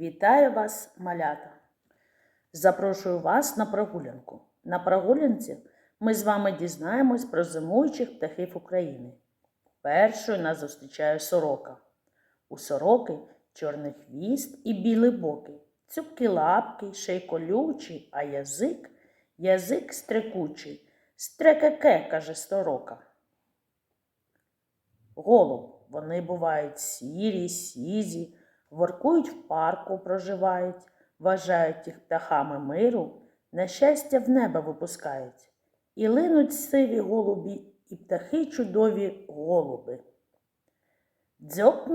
Вітаю вас, малята! Запрошую вас на прогулянку. На прогулянці ми з вами дізнаємось про зимуючих птахів України. Першою нас зустрічає сорока. У сороки чорний хвіст і білий боки, цюбкі лапки, ще й колючий, а язик, язик стрекучий. Стрекеке, каже сорока. Голуб. Вони бувають сірі, сізі, воркують в парку, проживають, вважають їх птахами миру, на щастя в небо випускають. І линуть сиві голубі, і птахи чудові голуби. Дзьоб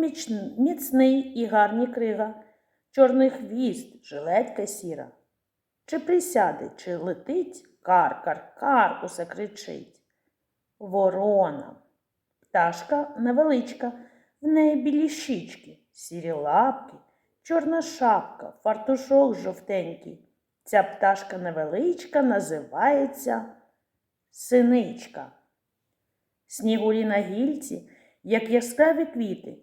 міцний і гарні крига, чорний хвіст, жилетка сіра. Чи присяде, чи летить, кар, кар, кар, усе кричить. Ворона. Пташка невеличка, в неї білі щічки, сірі лапки, чорна шапка, фартушок жовтенький. Ця пташка невеличка називається синичка. Снігурі на гільці, як яскраві квіти.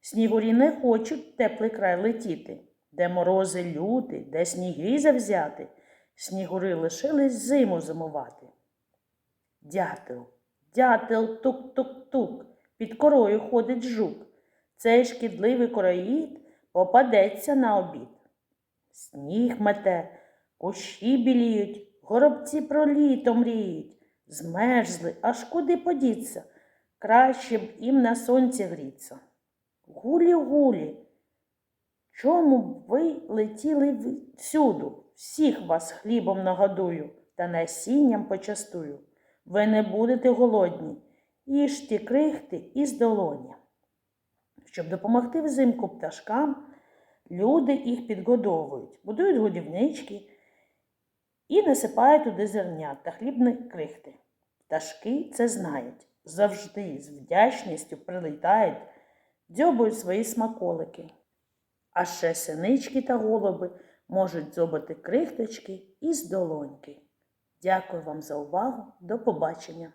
Снігурі не хочуть теплий край летіти, де морози люти, де сніги завзяти. Снігури лишились зиму зимувати. Дятел, дятел тук-тук-тук, під корою ходить жук. Цей шкідливий короїд попадеться на обід. Сніг мете, кущі біліють, горобці про літо мріють. Змерзли, аж куди подіться, краще б їм на сонці гріться. Гулі, гулі, чому б ви летіли всюду? Всіх вас хлібом нагодую та насінням почастую. Ви не будете голодні, їжте крихти із долоні. Щоб допомогти взимку пташкам, люди їх підгодовують, будують годівнички і насипають туди зернят та хлібні крихти. Пташки це знають, завжди з вдячністю прилітають, дзьобують свої смаколики. А ще синички та голуби можуть дзьобати крихточки із долоньки. Дякую вам за увагу. До побачення!